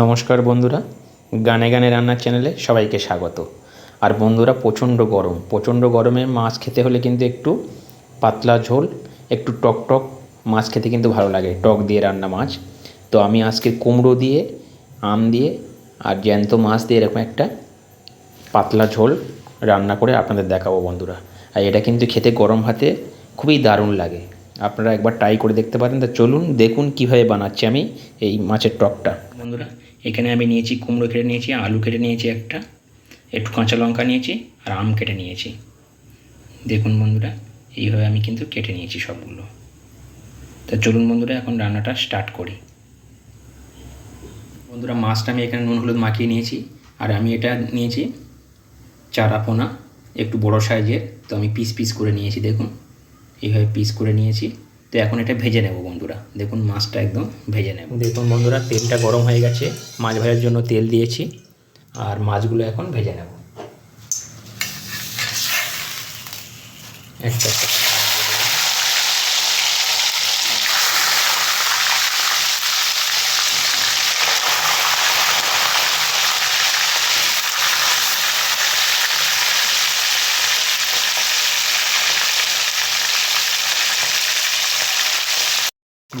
নমস্কার বন্ধুরা, গানে গানে রান্নার চ্যানেলে সবাইকে স্বাগত। আর বন্ধুরা, প্রচণ্ড গরম, প্রচণ্ড গরমে মাছ খেতে হলে কিন্তু একটু পাতলা ঝোল, একটু টক টক মাছ খেতে কিন্তু ভালো লাগে, টক দিয়ে রান্না মাছ। তো আমি আজকে কুমড়ো দিয়ে, আম দিয়ে আর জ্যান্ত মাছ দিয়ে এরকম একটা পাতলা ঝোল রান্না করে আপনাদের দেখাবো বন্ধুরা। আর এটা কিন্তু খেতে গরম ভাতে খুবই দারুণ লাগে। আপনারা একবার ট্রাই করে দেখতে পারেন। তা চলুন দেখুন কীভাবে বানাচ্ছি আমি এই মাছের টকটা। বন্ধুরা এখানে আমি নিয়েছি কুমড়ো কেটে নিয়েছি, আলু কেটে নিয়েছি একটা, একটু কাঁচা লঙ্কা নিয়েছি আর আম কেটে নিয়েছি। দেখুন বন্ধুরা, এইভাবে আমি কিন্তু কেটে নিয়েছি সবগুলো। তা চলুন বন্ধুরা, এখন রান্নাটা স্টার্ট করি। বন্ধুরা, মাছটা আমি এখানে নুন হলুদ মাখিয়ে নিয়েছি, আর আমি এটা নিয়েছি চারা পোনা, একটু বড় সাইজের, তো আমি পিস পিস করে নিয়েছি, দেখুন। এইভাবে পিস করে নিয়েছি। তো এখন এটা ভেজে নেব বন্ধুরা। দেখুন মাছটা একদম ভেজে নেব। দেখুন বন্ধুরা, তেলটা গরম হয়ে গেছে। মাছ ভাজার জন্য তেল দিয়েছি। আর মাছগুলো এখন ভেজে নেব। একটা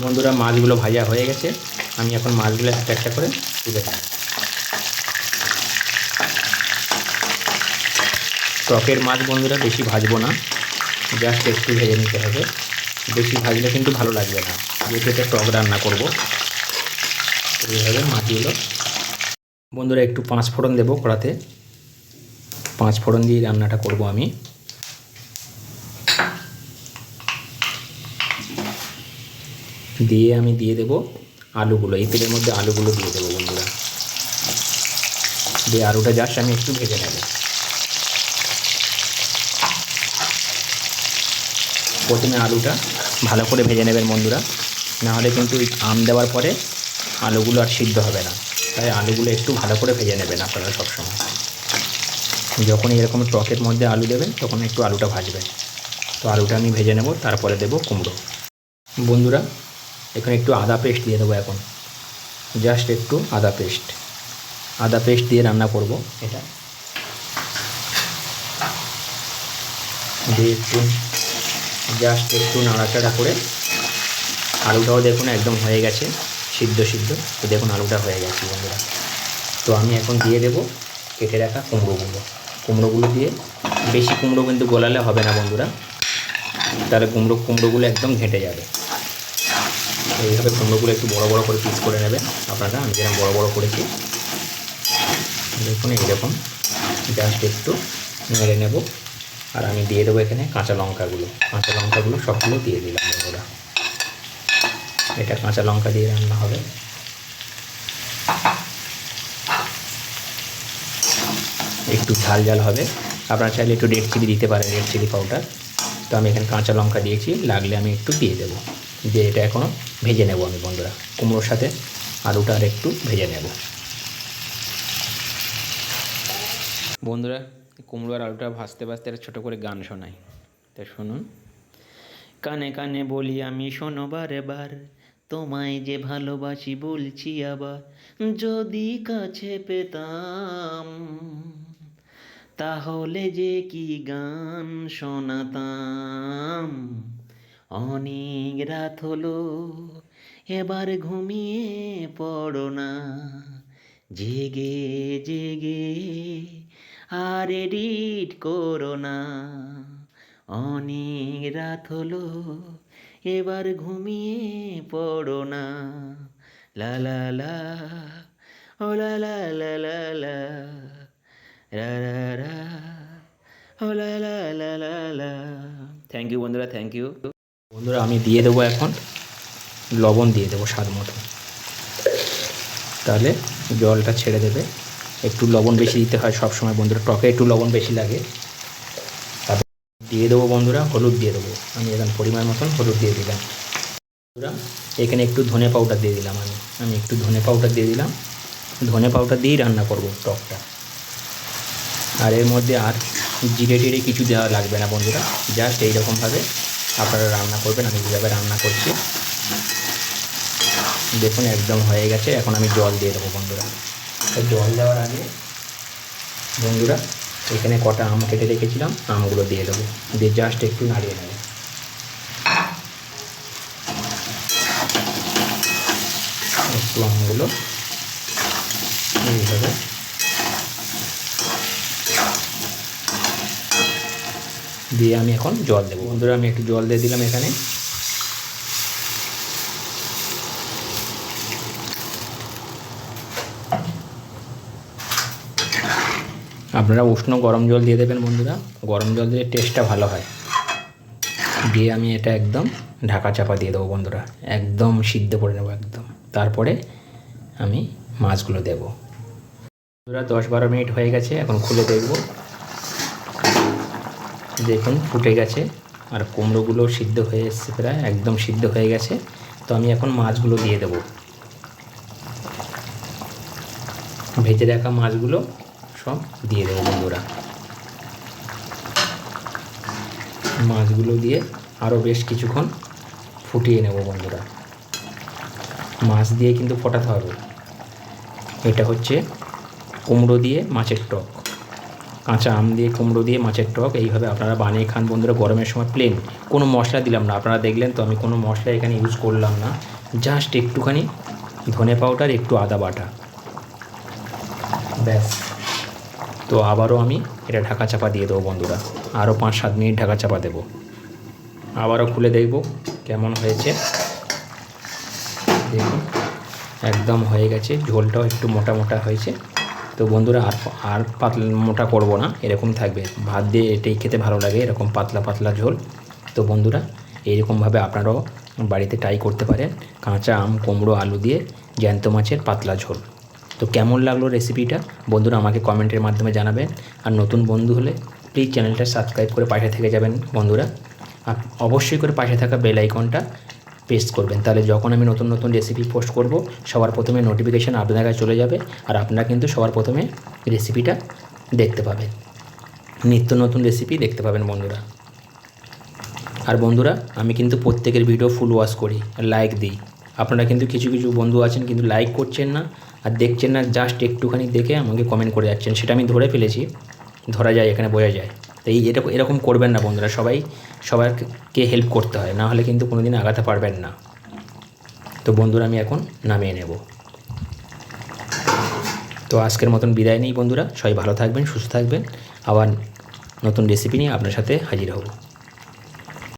বন্ধুরা, মাছগুলো ভাজা হয়ে গেছে। আমি এখন মাছগুলো একটা একটা করে তুলে টকের মাছ বন্ধুরা, বেশি ভাজবো না। জাস্ট একটু ভেজে নিতে হবে। বেশি ভাজলে কিন্তু ভালো লাগবে না। যেহেতু এটা টক রান্না করব এইভাবে মাছগুলো বন্ধুরা একটু পাঁচ ফোড়ন দেবো কড়াতে। পাঁচ ফোড়ন দিয়ে রান্নাটা করব আমি। দিয়ে আমি দিয়ে দেবো আলুগুলো, এই তেলের মধ্যে আলুগুলো দিয়ে দেবো বন্ধুরা। দিয়ে আলুটা জাস্ট আমি একটু ভেজে নেব। প্রথমে আলুটা ভালো করে ভেজে নেবেন বন্ধুরা। নাহলে কিন্তু আম দেওয়ার পরে আলুগুলো আর সিদ্ধ হবে না। তাই আলুগুলো একটু ভালো করে ভেজে নেবেন আপনারা সবসময়। যখন এরকম টকের মধ্যে আলু দেবেন, তখন একটু আলুটা ভাজবেন। তো আলুটা আমি ভেজে নেব, তারপরে দেবো কুমড়ো। বন্ধুরা এখানে একটু আদা পেস্ট দিয়ে দেবো এখন। জাস্ট একটু আদা পেস্ট। আদা পেস্ট দিয়ে রান্না করব এটা। দিয়ে একটু জাস্ট একটু নাড়াচাড়া করে। আলুটাও দেখুন একদম হয়ে গেছে, সিদ্ধ সিদ্ধ। তো দেখুন আলুটা হয়ে গেছে বন্ধুরা। তো আমি এখন দিয়ে দেবো কেটে রাখা কুমড়োগুলো। কুমড়োগুলো দিয়ে বেশি কুমড়ো কিন্তু গোলালে হবে না বন্ধুরা। তাহলে কুমড়ো, কুমড়োগুলো একদম ঘেঁটে যাবে। এইভাবে কুমড়োগুলো একটু বড় বড় করে পিস করে নেবেন। আপনারা আমি যেরকম বড় বড় করেছি, দেখুন এইরকম জাস্ট একটু নেড়ে নেব। আর আমি দিয়ে দেবো এখানে কাঁচা লঙ্কাগুলো। কাঁচা লঙ্কাগুলো সবগুলো দিয়ে দিলাম বন্ধুরা। এটা কাঁচা লঙ্কা দিয়ে রান্না হবে। একটু ঝাল ঝাল হবে। আপনারা চাইলে একটু রেড চিলি দিতে পারেন রেড চিলি পাউডার তো আমি এখানে কাঁচা লঙ্কা দিয়েছি, লাগলে আমি একটু দিয়ে দেবো। দিয়ে এটা এখনও ভেজে নেব আমি, বন্ধুরা। কুমড়োর সাথে আলুটা আর একটু ভেজে নেব। বন্ধুরা কুমড়ো আর আলুটা ভাজতে ভাজতে একটা ছোটো করে গান শোনাই। তা শুনুন। কানে কানে বলি আমি, শোনো বারে বার তোমায় যে ভালোবাসি বলছি আবার, যদি কাছে পেতাম, তাহলে যে কি গান শোনাতাম? অনেক রাত হলো, এবার ঘুমিয়ে পড়ো না। জেগে জেগে আর এডিট করো না। অনেক রাত হলো, এবার ঘুমিয়ে পড়ো না। লা লা লা, ও, লা লা লা লা লা, রা রা রা, ও, লা লা লা লা লা। থ্যাংক ইউ বন্ধুরা থ্যাংক ইউ বন্ধুরা, আমি দিয়ে দেবো এখন লবণ, দিয়ে দেবো স্বাদ মতো। তাহলে জলটা ছেড়ে দেবে। একটু লবণ বেশি দিতে হয় সব সময় বন্ধুরা, টকে একটু লবণ বেশি লাগে। তারপর দিয়ে দেবো বন্ধুরা, হলুদ দিয়ে দেবো। আমি এখানে পরিমাণ মতন হলুদ দিয়ে দিলাম। বন্ধুরা, এখানে একটু ধনে পাউডার দিয়ে দিলাম আমি। আমি একটু ধনে পাউডার দিয়ে দিলাম। ধনে পাউডার দিয়েই রান্না করব টকটা। আর এর মধ্যে আর জিরে টিরে কিছু দেওয়া লাগবে না বন্ধুরা। জাস্ট এইরকমভাবে আপনারা রান্না করবেন, আমি যেভাবে রান্না করছি। দেখুন, একদম হয়ে গেছে। এখন আমি জল দিয়ে দেবো, বন্ধুরা। জল দেওয়ার আগে, বন্ধুরা, এখানে কটা আম কেটে রেখেছিলাম, আমগুলো দিয়ে দেবো। দিয়ে জাস্ট একটু নাড়িয়ে নেব। একটু আমগুলো এইভাবে দিয়ে আমি এখন জল দেবো। বন্ধুরা, আমি একটু জল দিয়ে দিলাম এখানে। আপনারা উষ্ণ গরম জল দিয়ে দেবেন বন্ধুরা। গরম জল দিলে টেস্টটা ভালো হয়। দিয়ে আমি এটা একদম ঢাকা চাপা দিয়ে দেবো বন্ধুরা। একদম সিদ্ধ করে নেব একদম। তারপরে আমি মাছগুলো দেবো। বন্ধুরা, দশ বারো মিনিট হয়ে গেছে। এখন খুলে দেখব। দেখুন, ফুটে গেছে। আর কুমড়োগুলো সিদ্ধ হয়ে এসছে প্রায়, একদম সিদ্ধ হয়ে গেছে। তো আমি এখন মাছগুলো দিয়ে দেবো। ভেজে রাখা মাছগুলো সব দিয়ে দেবো বন্ধুরা। মাছগুলো দিয়ে আরও বেশ কিছুক্ষণ ফুটিয়ে নেব বন্ধুরা। মাছ দিয়ে কিন্তু ফোটাতে হবে। এটা হচ্ছে কুমড়ো দিয়ে মাছের টক। কাঁচা আম দিয়ে, কুমড়ো দিয়ে, মাছের টক, এইভাবে আপনারা বানিয়ে খান বন্ধুরা। গরমের সময় প্লেন কোনো মশলা দিলাম না। আপনারা দেখলেন তো, আমি কোনো মশলা এখানে ইউজ করলাম না। জাস্ট একটুখানি ধনে পাউডার, একটু আদা বাটা। ব্যাস। তো আবারও আমি এটা ঢাকা চাপা দিয়ে দেবো বন্ধুরা। আরও পাঁচ সাত মিনিট ঢাকা চাপা দেবো। আবারও খুলে দেখব কেমন হয়েছে। দেখুন, একদম হয়ে গেছে। ঝোলটাও একটু মোটা মোটা হয়েছে। তো বন্ধুরা আর আর পাতলা মোটা করব না, এরকম থাকবে। ভাত দিয়ে এটাই খেতে ভালো লাগে, এরকম পাতলা পাতলা ঝোল। তো বন্ধুরা, এইরকমভাবে আপনারাও বাড়িতে ট্রাই করতে পারেন, কাঁচা আম, কুমড়ো, আলু দিয়ে জ্যান্ত মাছের পাতলা ঝোল। তো কেমন লাগল রেসিপিটা বন্ধুরা আমাকে কমেন্টের মাধ্যমে জানাবেন। আর নতুন বন্ধু হলে প্লিজ চ্যানেলটা সাবস্ক্রাইব করে পাশে থেকে যাবেন, বন্ধুরা। আর অবশ্যই করে পাশে থাকা বেল আইকনটা প্রেস করবেন। তাহলে যখন আমি নতুন নতুন রেসিপি পোস্ট করব, সবার প্রথমে নোটিফিকেশান আপনার কাছে চলে যাবে আর আপনারা কিন্তু সবার প্রথমে রেসিপিটা দেখতে পাবেন। নিত্য নতুন রেসিপি দেখতে পাবেন বন্ধুরা। আর বন্ধুরা, আমি কিন্তু প্রত্যেকের ভিডিও ফুল ওয়াশ করি লাইক দিই। আপনারা কিন্তু কিছু কিছু বন্ধু আছেন কিন্তু লাইক করছেন না আর দেখছেন না জাস্ট একটুখানি দেখে আমাকে কমেন্ট করে যাচ্ছেন। সেটা আমি ধরে ফেলেছি, ধরা যায়, এখানে বোঝা যায়। তো এই এরকম এরকম করবেন না বন্ধুরা, সবাই, সবাইকে হেল্প করতে হয়, না হলে কিন্তু কোনো দিন আগাতে পারবেন না। তো বন্ধুরা, আমি এখন নামিয়ে নেব। তো আজকের মতন বিদায় নেই বন্ধুরা, সবাই ভালো থাকবেন, সুস্থ থাকবেন। আবার নতুন রেসিপি নিয়ে আপনার সাথে হাজির হব।